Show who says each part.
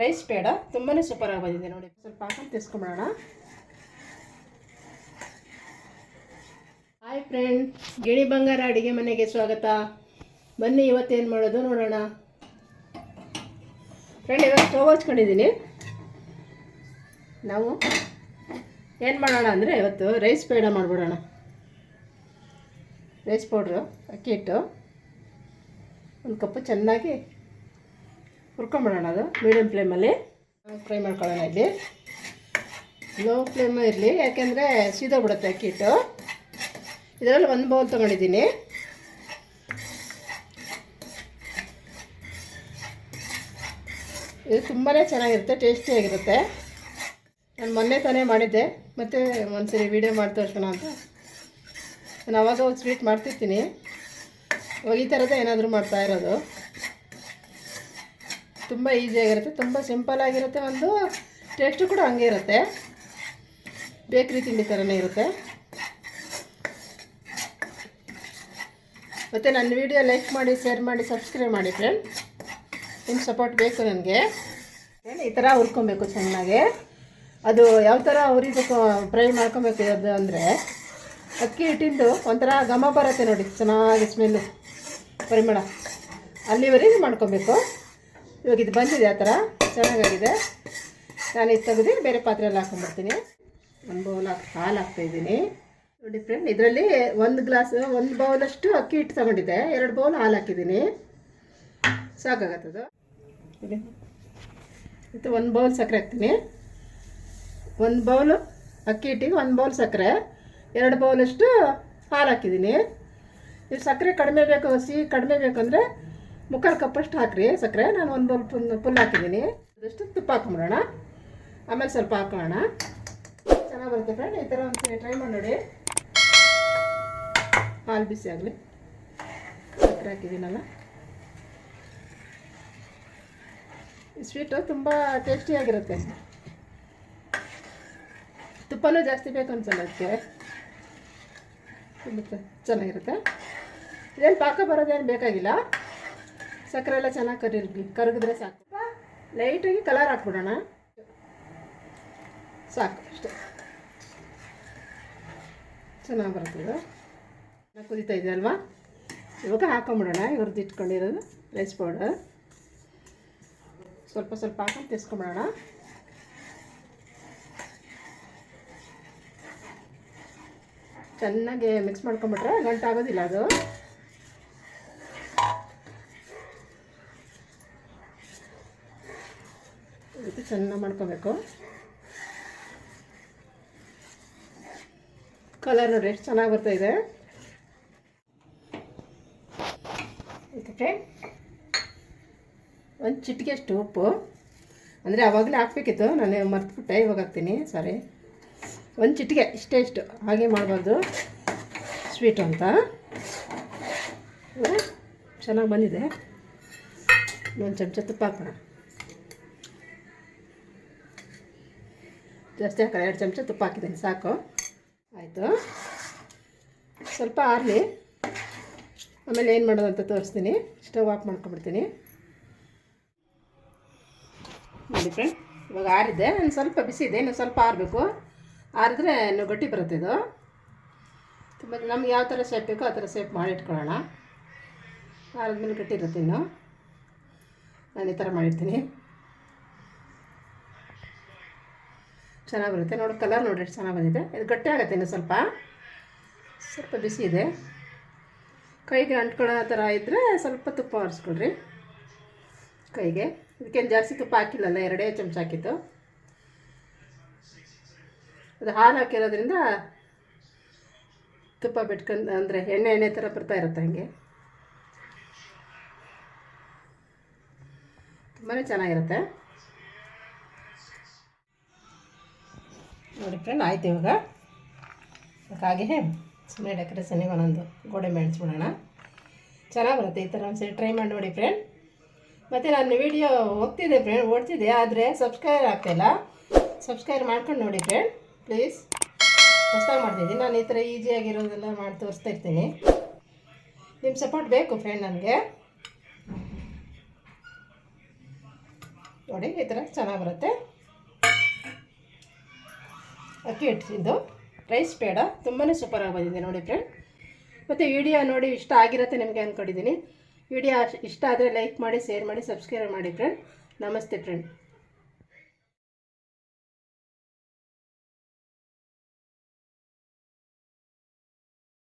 Speaker 1: Rice ಬೇಡ ತುಂಬಾ ಸೂಪರಾಗಿ ಬಂದಿದೆ ನೋಡಿ. ಸ್ವಲ್ಪ ಹಾಕೊಂಡು ತಿರ್ಸ್ಕೊಂಬಿಡೋಣ. ಹಾಯ್ ಫ್ರೆಂಡ್ ಗಿಣಿ ಬಂಗಾರ ಅಡುಗೆ ಮನೆಗೆ ಸ್ವಾಗತ. ಬನ್ನಿ ಇವತ್ತೇನು ಮಾಡೋದು ನೋಡೋಣ. ಫ್ರೆಂಡ್ ಇವಾಗ ಸ್ಟವ್ ಹಚ್ಕೊಂಡಿದ್ದೀನಿ ನಾವು ಏನು ಮಾಡೋಣ ಅಂದರೆ ಇವತ್ತು ರೈಸ್ ಪೇಡ ಮಾಡಿಬಿಡೋಣ. ರೈಸ್ ಪೌಡ್ರು ಅಕ್ಕಿ ಹಿಟ್ಟು, ಒಂದು ಕಪ್ಪು ಚೆನ್ನಾಗಿ ಹುರ್ಕೊಂಬಿಡೋಣ ಅದು. ಮೀಡಿಯಮ್ ಫ್ಲೇಮಲ್ಲಿ ಫ್ರೈ ಮಾಡ್ಕೊಳ್ಳೋಣ ಇಲ್ಲಿ. ಲೋ ಫ್ಲೇಮ್ ಇರಲಿ, ಯಾಕೆಂದರೆ ಸೀದೋಗ್ಬಿಡುತ್ತೆ ಅಕ್ಕಿ ಹಿಟ್ಟು ಇದರಲ್ಲಿ ಒಂದು ಬೌಲ್ ತೊಗೊಂಡಿದ್ದೀನಿ. ಇದು ತುಂಬಾ ಚೆನ್ನಾಗಿರುತ್ತೆ ಟೇಸ್ಟಿಯಾಗಿರುತ್ತೆ ನಾನು ಮೊನ್ನೆ ತಾನೇ ಮಾಡಿದ್ದೆ, ಮತ್ತು ಒಂದ್ಸರಿ ವೀಡಿಯೋ ಮಾಡಿ ತೋರಿಸೋಣ ಅಂತ. ನಾನು ಅವಾಗ ಒಂದು ಸ್ವೀಟ್ ಮಾಡ್ತಿರ್ತೀನಿ. ಅವಾಗ ಈ ಏನಾದರೂ ಮಾಡ್ತಾ ಇರೋದು. ತುಂಬ ಈಸಿಯಾಗಿರುತ್ತೆ ತುಂಬ ಸಿಂಪಲ್ ಆಗಿರುತ್ತೆ, ಒಂದು ಟೇಸ್ಟು ಕೂಡ ಹಂಗೆ ಇರುತ್ತೆ. ಬೇಕ್ರಿ ತಿಂಡಿ ಥರನೇ ಇರುತ್ತೆ. ಮತ್ತು ನನ್ನ ವಿಡಿಯೋ ಲೈಕ್ ಮಾಡಿ ಶೇರ್ ಮಾಡಿ ಸಬ್ಸ್ಕ್ರೈಬ್ ಮಾಡಿ ಫ್ರೆಂಡ್ ನಿಮ್ಮ ಸಪೋರ್ಟ್ ಬೇಕು ನನಗೆ. ಈ ಥರ ಹುರ್ಕೊಬೇಕು ಚೆನ್ನಾಗಿ. ಅದು ಯಾವ ಥರ ಹುರಿಬೇಕು ಫ್ರೈ ಮಾಡ್ಕೊಬೇಕು ಅದು ಅಂದರೆ, ಅಕ್ಕಿ ಹಿಟ್ಟಿಂದು ಒಂಥರ ಘಮ ಬರುತ್ತೆ ನೋಡಿ, ಚೆನ್ನಾಗಿ ಸ್ಮೆಲ್ಲು ಪರಿಮಳ ಅಲ್ಲಿವರೆಗೆ ಮಾಡ್ಕೊಬೇಕು. ಇವಾಗ ಇದು ಬಂದಿದೆ ಆ ಥರ. ಚೆನ್ನಾಗಾಗಿದೆ. ನಾನು ಇದು ತೆಗೆದು ಬೇರೆ ಪಾತ್ರೆಯಲ್ಲಿ ಹಾಕೊಂಡ್ಬಿಡ್ತೀನಿ. ಒಂದು ಬೌಲ್ ಹಾಕಿ ಹಾಲು ಹಾಕ್ತಾಯಿದ್ದೀನಿ ನೋಡಿ ಫ್ರೆಂಡ್ ಇದರಲ್ಲಿ ಒಂದು ಗ್ಲಾಸ್ ಒಂದು ಬೌಲಷ್ಟು ಅಕ್ಕಿ ಹಿಟ್ಟು ತಗೊಂಡಿದ್ದೆ. ಎರಡು ಬೌಲ್ ಹಾಲು ಹಾಕಿದ್ದೀನಿ. ಸಾಕಾಗತ್ತದು ಇದೆ ಒಂದು ಬೌಲ್ ಸಕ್ಕರೆ ಹಾಕ್ತೀನಿ. ಒಂದು ಬೌಲು ಅಕ್ಕಿ ಹಿಟ್ಟಿಗೆ ಒಂದು ಬೌಲ್ ಸಕ್ಕರೆ. ಎರಡು ಬೌಲಷ್ಟು ಹಾಲು ಹಾಕಿದ್ದೀನಿ. ಇದು ಸಕ್ಕರೆ ಕಡಿಮೆ ಬೇಕು, ಸಿಹಿ ಕಡಿಮೆ ಬೇಕಂದರೆ ಮುಕ್ಕಾಲು ಕಪ್ಪಷ್ಟು ಹಾಕ್ರಿ ಸಕ್ಕರೆ. ನಾನು ಒಂದು ಬೌಲ್ ಫುಲ್ ಹಾಕಿದ್ದೀನಿ. ಅದಷ್ಟು ತುಪ್ಪ ಹಾಕೊಂಬಿಡೋಣ. ಆಮೇಲೆ ಸ್ವಲ್ಪ ಹಾಕೋಣ. ಚೆನ್ನಾಗಿ ಬರುತ್ತೆ ಫ್ರೆಂಡ್ ಈ ಥರ ಒಂದು ಟ್ರೈ ಮಾಡಿ ನೋಡಿ. ಹಾಲು ಬಿಸಿ ಆಗಲಿ. ಸಕ್ಕರೆ ಹಾಕಿದ್ದೀನಲ್ಲ. ಸ್ವೀಟು ತುಂಬ ಟೇಸ್ಟಿಯಾಗಿರುತ್ತೆ ತುಪ್ಪನೂ ಜಾಸ್ತಿ ಬೇಕು ಅನ್ಸಲ್ಲ ಅದಕ್ಕೆ. ತುಂಬ ಚೆನ್ನಾಗಿರುತ್ತೆ. ಇದೇನು ಪಾಕ ಬರೋದೇನು ಬೇಕಾಗಿಲ್ಲ. ಸಕ್ಕರೆ ಎಲ್ಲ ಚೆನ್ನಾಗಿ ಕರಿರ್ಲಿ ಕರಗಿದ್ರೆ ಸಾಕು. ಲೈಟಾಗಿ ಕಲರ್ ಹಾಕ್ಬಿಡೋಣ. ಸಾಕು, ಅಷ್ಟೇ. ಚೆನ್ನಾಗಿ ಚೆನ್ನಾಗಿ ಕುದೀತಾ ಇದೆ ಅಲ್ವಾ? ಇವಾಗ ಹಾಕೊಂಬಿಡೋಣ. ಇವ್ರದ್ದು ಇಟ್ಕೊಂಡಿರೋದು ರೈಸ್ ಪೌಡರ್ ಸ್ವಲ್ಪ ಸ್ವಲ್ಪ ಹಾಕೊಂಡು ತಿರ್ಸ್ಕೊಂಬಿಡೋಣ. ಚೆನ್ನಾಗಿ ಮಿಕ್ಸ್ ಮಾಡ್ಕೊಂಬಿಟ್ರೆ ಗಂಟಾಗೋದಿಲ್ಲ ಅದು. ಚೆನ್ನಾಗಿ ಮಾಡ್ಕೋಬೇಕು. ಕಲರ್ ನೋಡಿ ಎಷ್ಟು ಚೆನ್ನಾಗಿ ಬರ್ತಾ ಇದೆ. ಒಂದು ಚಿಟಿಕೆ ಅಷ್ಟು ಉಪ್ಪು. ಅಂದರೆ ಆವಾಗಲೇ ಹಾಕ್ಬೇಕಿತ್ತು, ನಾನು ಮರ್ತ್ಬಿಟ್ಟೆ, ಇವಾಗ ಹಾಕ್ತೀನಿ ಸಾರಿ ಒಂದು ಚಿಟಿಕೆ, ಇಷ್ಟೇ ಇಷ್ಟು, ಹಾಗೆ ಮಾಡಬಾರ್ದು. ಸ್ವೀಟು ಅಂತ. ಚೆನ್ನಾಗಿ ಬಂದಿದೆ. ಒಂದು ಚಮಚ ತುಪ್ಪ ಹಾಕೋಣ. ಜಾಸ್ತಿ ಹಾಕಲ್ಲ, ಎರಡು ಚಮಚ ತುಪ್ಪ ಹಾಕಿದ್ದೀನಿ, ಸಾಕು. ಆಯಿತು. ಸ್ವಲ್ಪ ಆರಲಿ. ಆಮೇಲೆ ಏನು ಮಾಡೋದು ಅಂತ ತೋರಿಸ್ತೀನಿ. ಸ್ಟವ್ ಆಫ್ ಮಾಡ್ಕೊಂಬಿಡ್ತೀನಿ ನೋಡಿ ಫ್ರೆಂಡ್ ಇವಾಗ ಆರಿದೆ. ನಾನು ಸ್ವಲ್ಪ ಬಿಸಿ ಇದೆ, ಇನ್ನು ಸ್ವಲ್ಪ ಆರಬೇಕು. ಆರಿದ್ರೆ ಇನ್ನು ಗಟ್ಟಿ ಬರುತ್ತೆ ಇದು. ತುಂಬ ನಮ್ಗೆ ಯಾವ ಥರ ಶೇಪ್ ಬೇಕೋ ಆ ಥರ ಶೇಪ್ ಮಾಡಿ ಇಟ್ಕೊಳ್ಳೋಣ. ಆರಿದ್ಮೇಲೆ ಗಟ್ಟಿ ಇರುತ್ತೆ ಇನ್ನು. ನಾನು ಈ ಥರ ಮಾಡಿರ್ತೀನಿ. ಚೆನ್ನಾಗಿ ಬರುತ್ತೆ ನೋಡಿ ಕಲರ್ ನೋಡಿ ಎಷ್ಟು ಚೆನ್ನಾಗಿ ಬಂದಿದೆ ಇದು ಗಟ್ಟಿ ಆಗುತ್ತೆ ಇನ್ನು ಸ್ವಲ್ಪ. ಸ್ವಲ್ಪ ಬಿಸಿ ಇದೆ. ಕೈಗೆ ಅಂಟ್ಕೊಳ್ಳೋ ಥರ ಇದ್ದರೆ ಸ್ವಲ್ಪ ತುಪ್ಪ ಒರೆಸ್ಕೊಳ್ರಿ. ಕೈಗೆ. ಇದಕ್ಕೇನು ಜಾಸ್ತಿ ತುಪ್ಪ ಹಾಕಿಲ್ಲಲ್ಲ, ಎರಡೇ ಚಮಚ ಹಾಕಿತ್ತು ಅದು ಹಾಲು ಹಾಕಿರೋದ್ರಿಂದ ತುಪ್ಪ ಬಿಟ್ಕೊಂಡು, ಅಂದರೆ ಎಣ್ಣೆ ಎಣ್ಣೆ ಥರ ಬರ್ತಾ ಇರುತ್ತೆ ಹಂಗೆ. ತುಂಬಾ ಚೆನ್ನಾಗಿರುತ್ತೆ. ನೋಡಿ ಫ್ರೆಂಡ್ ಆಯ್ತು ಇವಾಗ. ಹಾಗೆ ಸುಮ್ಮನೆ ಡೆಕೋರೇಷನಿಗೆ ಒಂದೊಂದು ಗೋಡೆ ಮೆಣಸ್ಬಿಡೋಣ ಚೆನ್ನಾಗಿ ಬರುತ್ತೆ ಈ ಥರ ಒಂದ್ಸರಿ ಟ್ರೈ ಮಾಡಿ ನೋಡಿ ಫ್ರೆಂಡ್ ಮತ್ತು ನಾನು ವಿಡಿಯೋ ಹೋಗ್ತಿದೆ ಫ್ರೆಂಡ್ ಓಡ್ತಿದ್ದೆ ಆದರೆ ಸಬ್ಸ್ಕ್ರೈಬ್ ಆಗ್ತಾಯಿಲ್ಲ ಸಬ್ಸ್ಕ್ರೈಬ್ ಮಾಡ್ಕೊಂಡು ನೋಡಿ ಫ್ರೆಂಡ್ ಪ್ಲೀಸ್ ಹೊಸ್ದಾಗಿ ಮಾಡ್ತಿದ್ದೀನಿ ನಾನು ಈ ಥರ ಈಸಿಯಾಗಿರೋದೆಲ್ಲ ಮಾಡಿ ತೋರಿಸ್ತಾ ಇರ್ತೀನಿ. ನಿಮ್ಮ ಸಪೋರ್ಟ್ ಬೇಕು ಫ್ರೆಂಡ್ ನನಗೆ. ನೋಡಿ, ಈ ಥರ ಚೆನ್ನಾಗಿ ಬರುತ್ತೆ. ಅಕ್ಕಿ ಹಿಟ್ಟಿದ್ದು ರೈಸ್ ಬೇಡ ತುಂಬಾ ಸೂಪರಾಗಿ ಬಂದಿದೆ ನೋಡಿ ಫ್ರೆಂಡ್ ಮತ್ತು ವಿಡಿಯೋ ನೋಡಿ ಇಷ್ಟ ಆಗಿರುತ್ತೆ ನಿಮಗೆ ಅಂದ್ಕೊಂಡಿದ್ದೀನಿ ವಿಡಿಯೋ ಇಷ್ಟ ಆದರೆ ಲೈಕ್ ಮಾಡಿ ಶೇರ್ ಮಾಡಿ ಸಬ್ಸ್ಕ್ರೈಬ್ ಮಾಡಿ ಫ್ರೆಂಡ್ ನಮಸ್ತೆ ಫ್ರೆಂಡ್